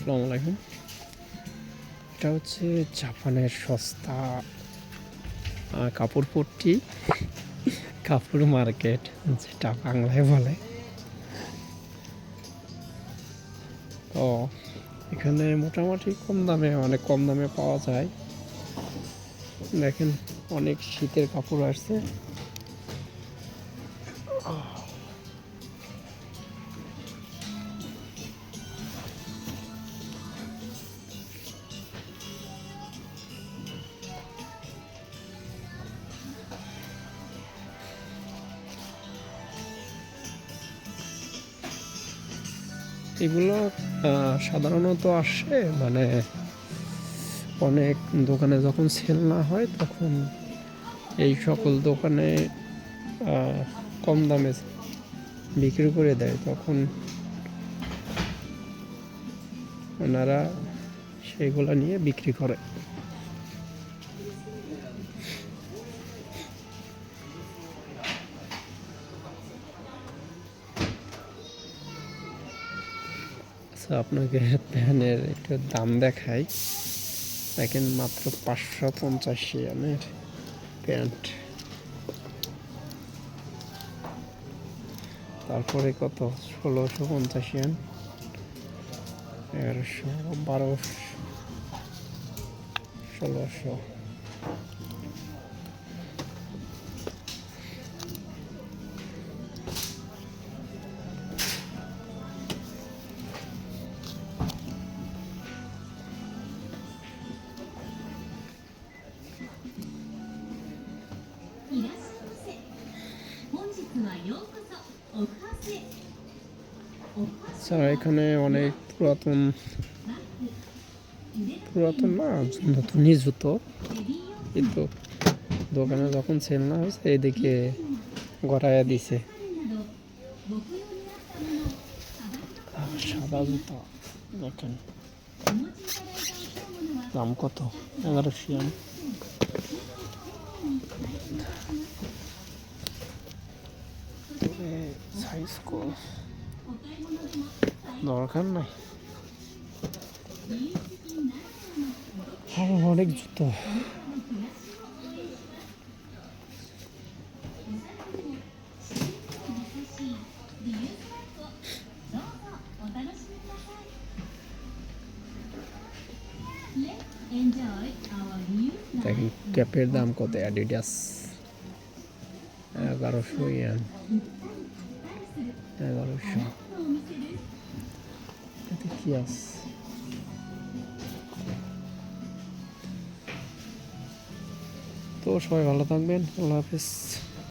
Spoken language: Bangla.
আসসালামু আলাইকুম। এটা হচ্ছে জাপানের সস্তা কাপড় পট্টি, কাপড় মার্কেট, যেটা বাংলায় বলে। তো, এখানে মোটামুটি কম দামে, অনেক কম দামে পাওয়া যায়। দেখেন, অনেক শীতের কাপড় আসছে। এগুলো সাধারণত আসে মানে অনেক দোকানে যখন সেল না হয় তখন এই সকল দোকানে কম দামে বিক্রি করে দেয়। তখন ওনারা সেগুলো নিয়ে বিক্রি করে। আচ্ছা আপনাকে প্যানের একটু দাম দেখাই। দেখেন মাত্র পাঁচশো পঞ্চাশ ইয়ানের প্যান্ট। তারপরে কত? ষোলোশো পঞ্চাশ ইয়ান। এগারোশো, বারোশো, ষোলোশো। স্যার, এখানে অনেক পুরাতন পুরাতন না নতুনই জুতো। কিন্তু দোকানে যখন সেল না হয়েছে, এদিকে গড়াইয়া দিছে। সাদা জুতো, দেখেন। দাম কত? এগারোশিয়ান তবে সাইজ কম দরকার নাই আরও অনেক জুতো দেখেন ক্যাপের দাম কত অ্যাডিডাস এগারোশো ইয়ান এগারোশো কি আছে তো সবাই ভালো থাকবেন আল্লাহ হাফিজ